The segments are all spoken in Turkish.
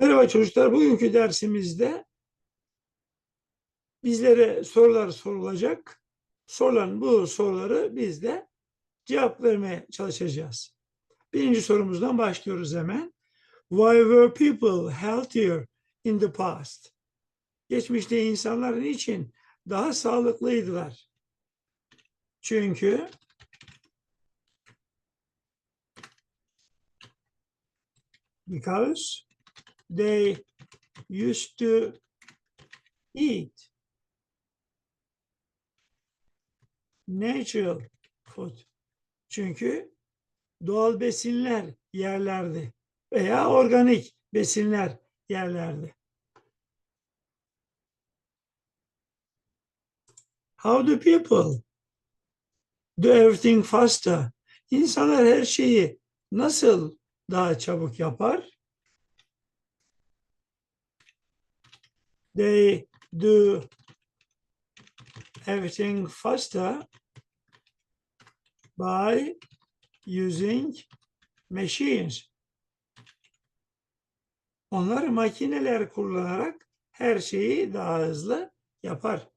Merhaba çocuklar. Bugünkü dersimizde bizlere sorular sorulacak. Sorulan bu soruları biz de cevap vermeye çalışacağız. Birinci sorumuzdan başlıyoruz hemen. Why were people healthier in the past? Geçmişte insanlar niçin daha sağlıklıydılar? Çünkü because they used to eat natural food. Çünkü doğal besinler yerlerdi veya organik besinler yerlerdi. How do people do everything faster? İnsanlar her şeyi nasıl daha çabuk yapar? They do everything faster by using machines. Onlar makineler kullanarak her şeyi daha hızlı yapar.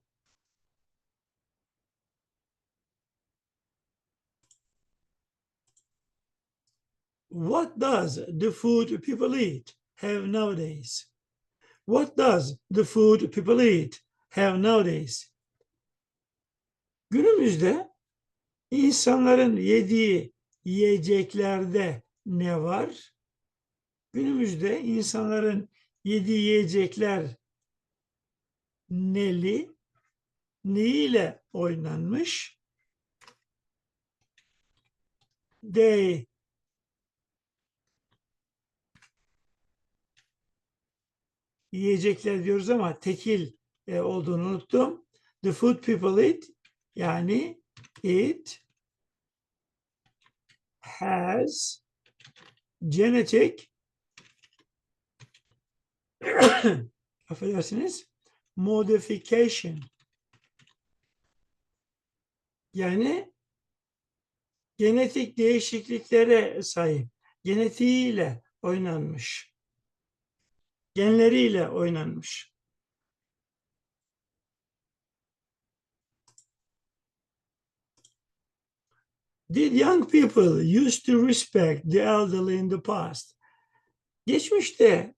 What does the food people eat have nowadays? What does the food people eat have nowadays? Günümüzde insanların yediği yiyeceklerde ne var? Günümüzde insanların yediği yiyecekler neli, neyle oynanmış? They yiyecekler diyoruz ama tekil e, olduğunu unuttum. The food people eat yani it has genetic affedersiniz modification. Yani genetik değişikliklere sahip. Genetiğiyle oynanmış genleriyle oynanmış. Did young people used to respect the elderly in the past? Geçmişte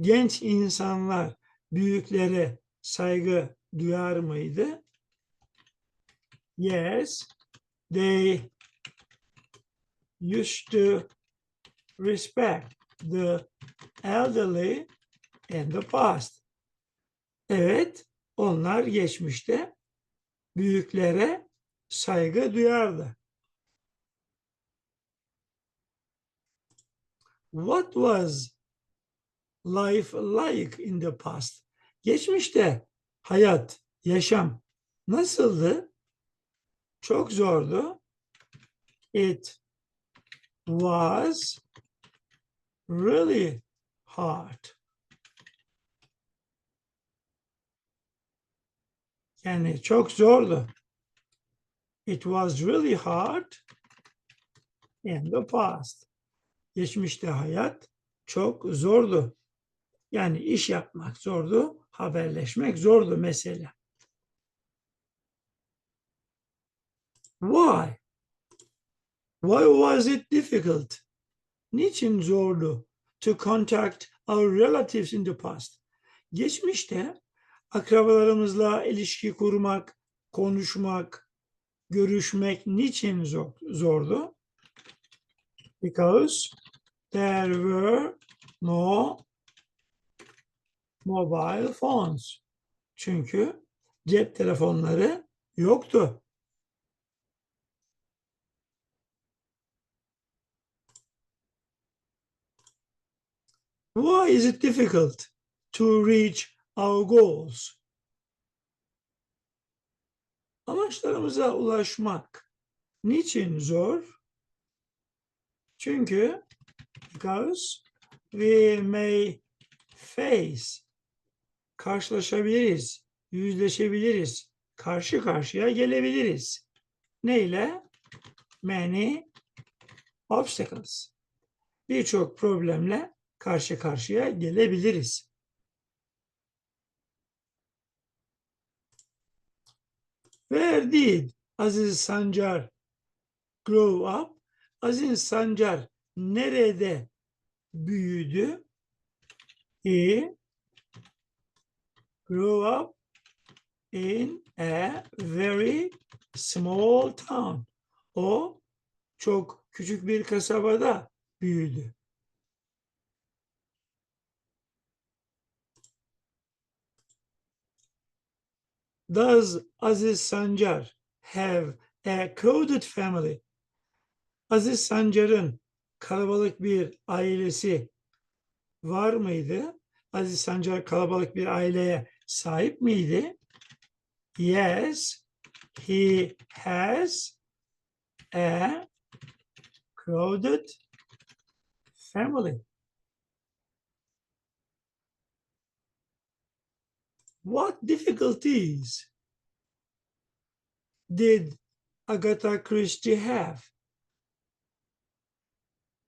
genç insanlar büyüklere saygı duyar mıydı? Yes, they used to respect the elderly in the past. Evet, onlar geçmişte büyüklere saygı duyardı. What was life like in the past? Geçmişte hayat, yaşam nasıldı? Çok zordu. It was really hard. Yani çok zordu. It was really hard in the past. Geçmişte hayat çok zordu. Yani iş yapmak zordu, haberleşmek zordu mesela. Why? Why was it difficult? Niçin zordu to contact our relatives in the past? Geçmişte akrabalarımızla ilişki kurmak, konuşmak, görüşmek niçin zor, zordu? Because there were no mobile phones. Çünkü cep telefonları yoktu. Why is it difficult to reach our goals? Amaçlarımıza ulaşmak niçin zor? Çünkü because we may face karşılaşabiliriz, yüzleşebiliriz, karşı karşıya gelebiliriz. Neyle? Many obstacles. Birçok problemle karşı karşıya gelebiliriz. Where did Aziz Sancar grow up? Aziz Sancar nerede büyüdü? He grew up in a very small town. O çok küçük bir kasabada büyüdü. Does Aziz Sancar have a crowded family? Aziz Sancar'ın kalabalık bir ailesi var mıydı? Aziz Sancar kalabalık bir aileye sahip miydi? Yes, he has a crowded family. What difficulties did Agatha Christie have?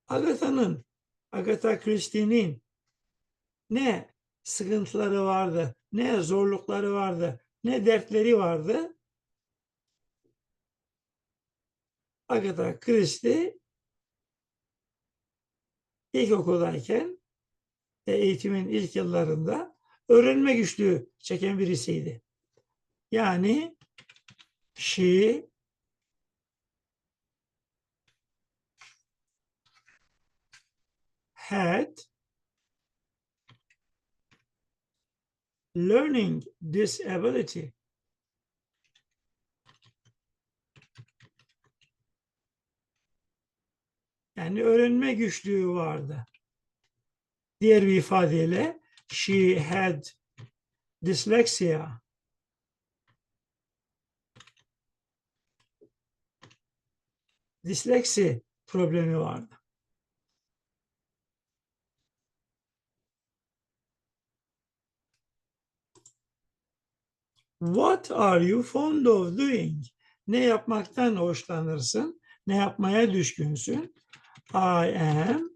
Agatha'nın, Agatha Christie'nin ne sıkıntıları vardı, ne zorlukları vardı, ne dertleri vardı? Agatha Christie ilkokuldayken ve eğitimin ilk yıllarında öğrenme güçlüğü çeken birisiydi. Yani she had learning disability. Yani öğrenme güçlüğü vardı. Diğer bir ifadeyle she had dyslexia. Disleksi problemi vardı. What are you fond of doing? Ne yapmaktan hoşlanırsın? Ne yapmaya düşkünsün? I am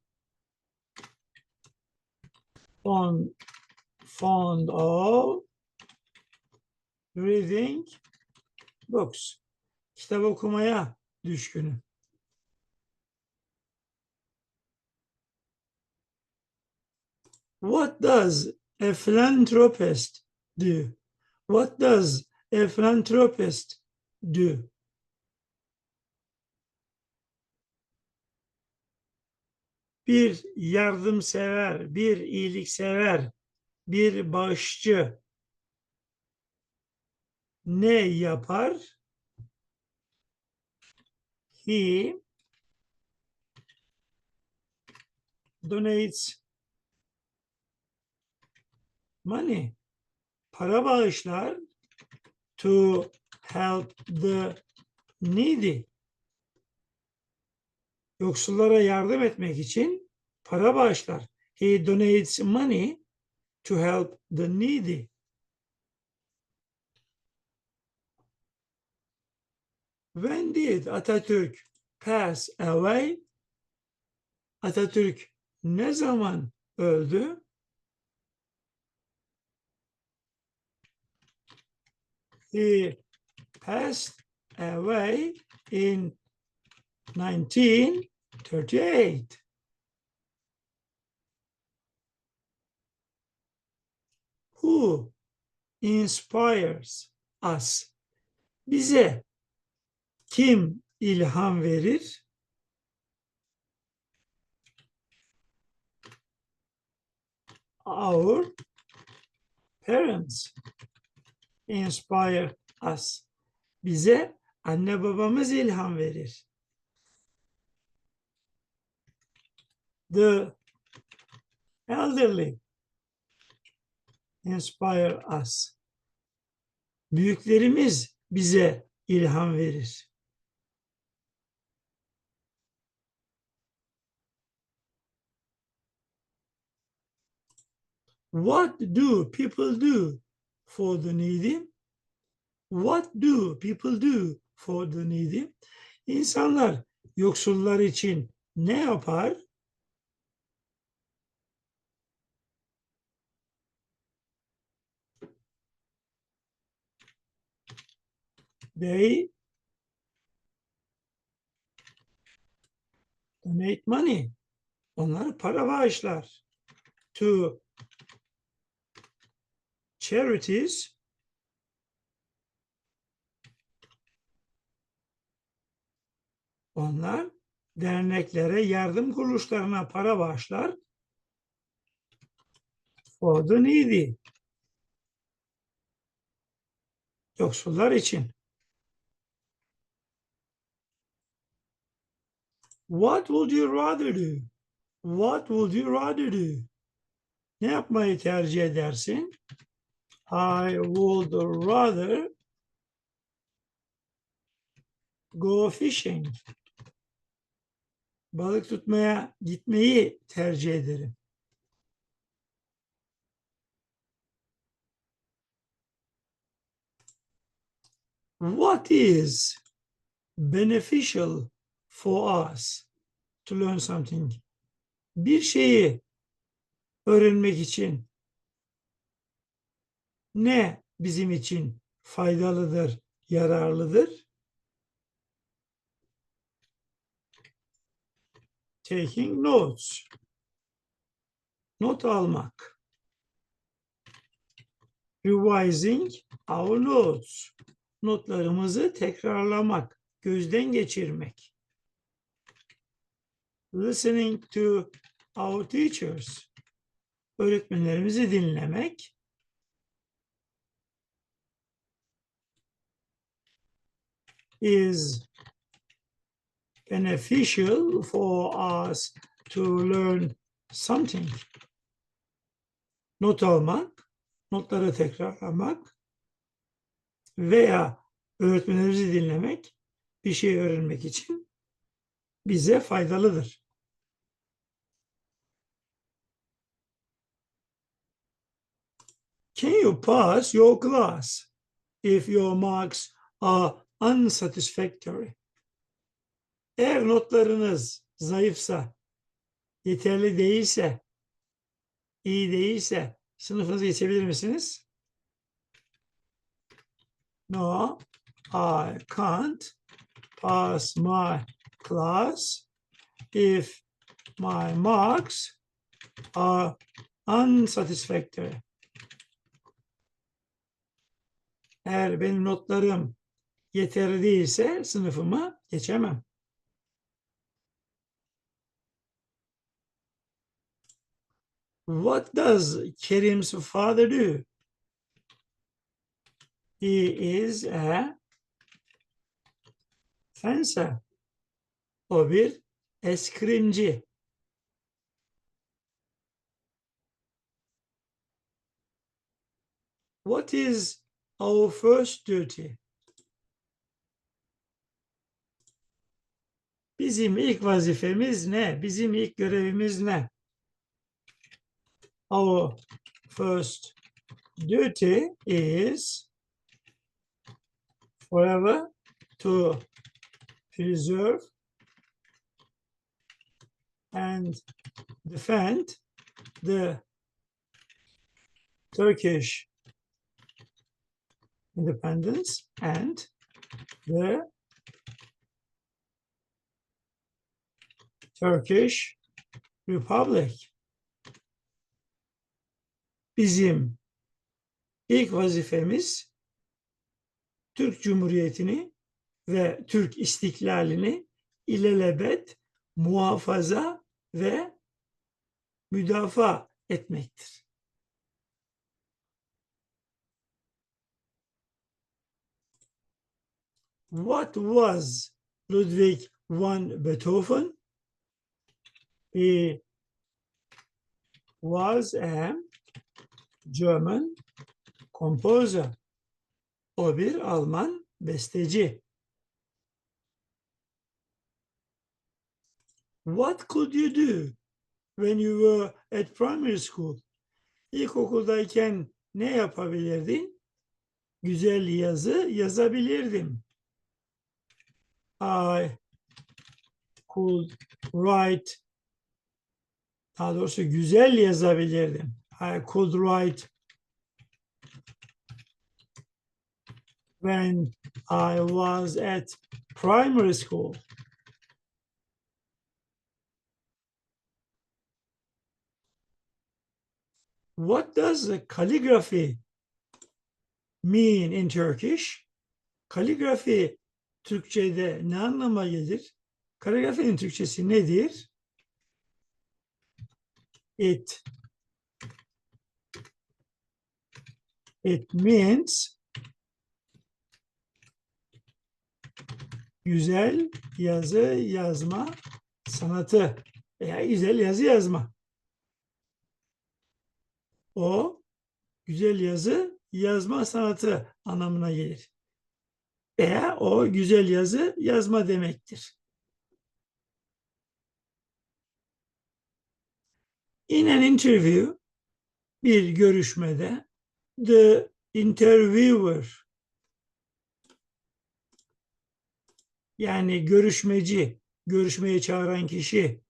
fond, fond of reading books. Kitap okumaya düşkünüm. What does a philanthropist do? What does a philanthropist do? Bir yardımsever, bir iyiliksever, bir bağışçı ne yapar? He donates money para bağışlar to help the needy. Yoksullara yardım etmek için para bağışlar. He donates money to help the needy. When did Atatürk pass away? Atatürk ne zaman öldü? He passed away in 1938. Who inspires us? Bize kim ilham verir? Our parents inspire us. Bize anne babamız ilham verir. The elderly inspire us. Büyüklerimiz bize ilham verir. What do people do for the needy? What do people do for the needy? İnsanlar yoksullar için ne yapar? They donate money. Onlar para bağışlar. To charities Onlar derneklere, yardım kuruluşlarına para bağışlar. For the needy. Yoksullar için. What would you rather do? What would you rather do? Ne yapmayı tercih edersin? I would rather go fishing. Balık tutmaya gitmeyi tercih ederim. What is beneficial for us to learn something? Bir şeyi öğrenmek için ne bizim için faydalıdır, yararlıdır? Taking notes. Not almak. Revising our notes. Notlarımızı tekrarlamak, gözden geçirmek. Listening to our teachers. Öğretmenlerimizi dinlemek. is beneficial for us to learn something. Not almak, notları tekrarlamak veya öğretmenlerimizi dinlemek bir şey öğrenmek için bize faydalıdır. Can you pass your class if your marks are unsatisfactory? Eğer notlarınız zayıfsa, yeterli değilse, iyi değilse sınıfınızı geçebilir misiniz? No, I can't pass my class if my marks are unsatisfactory. Eğer benim notlarım yeterli değilse sınıfıma geçemem. What does Kerim's father do? He is a fencer. O bir eskrimci. What is our first duty? Bizim ilk vazifemiz ne? Bizim ilk görevimiz ne? Our first duty is forever to preserve and defend the Turkish independence and the Turkish Republic. Bizim ilk vazifemiz Türk Cumhuriyeti'ni ve Türk istiklalini ilelebet muhafaza ve müdafaa etmektir. What was Ludwig van Beethoven? He was a German composer. O bir Alman besteci. What could you do when you were at primary school? İlkokuldayken ne yapabilirdin? Güzel yazı yazabilirdim. I could write daha doğrusu güzel yazabilirdim. I could write when I was at primary school. What does the calligraphy mean in Turkish? Kaligrafi Türkçe'de ne anlama gelir? Kaligrafinin Türkçesi nedir? It It means güzel yazı yazma sanatı veya güzel yazı yazma. O güzel yazı yazma sanatı anlamına gelir. Veya o güzel yazı yazma demektir. In an interview, bir görüşmede the interviewer yani görüşmeci, görüşmeye çağıran kişi,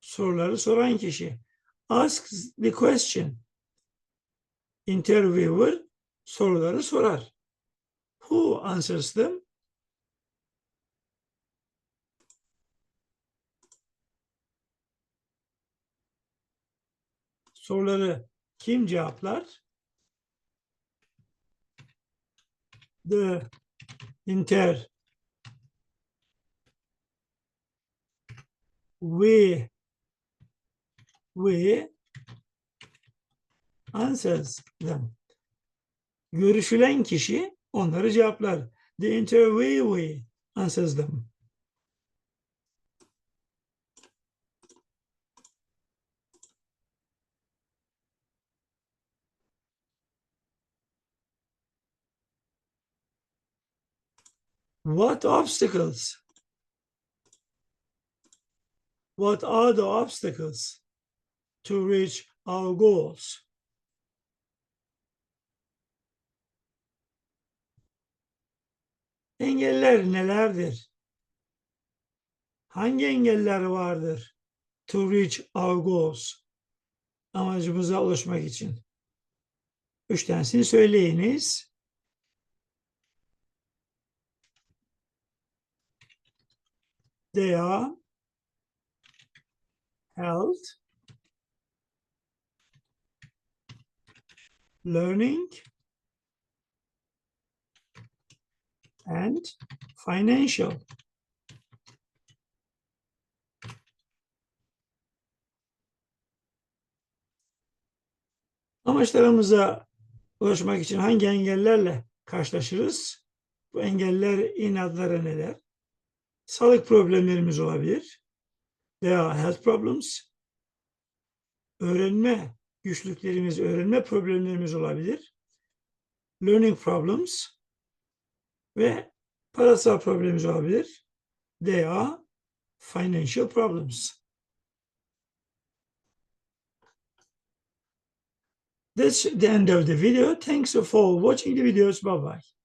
soruları soran kişi asks the question. Interviewer soruları sorar. Who answers them? Soruları kim cevaplar? The inter we we answers them. Görüşülen kişi onları cevaplar. The interviewee answers them. What obstacles? What are the obstacles to reach our goals? Engeller nelerdir? Hangi engeller vardır? To reach our goals. Amacımıza ulaşmak için. Üç tanesini söyleyiniz. They are health, learning, and financial. Amaçlarımıza ulaşmak için hangi engellerle karşılaşırız? Bu engeller adları neler? Sağlık problemlerimiz olabilir. Veya health problems. Öğrenme güçlüklerimiz, öğrenme problemlerimiz olabilir. Learning problems ve parasal problemimiz olabilir. They are financial problems. That's the end of the video. Thanks for watching the videos. Bye bye.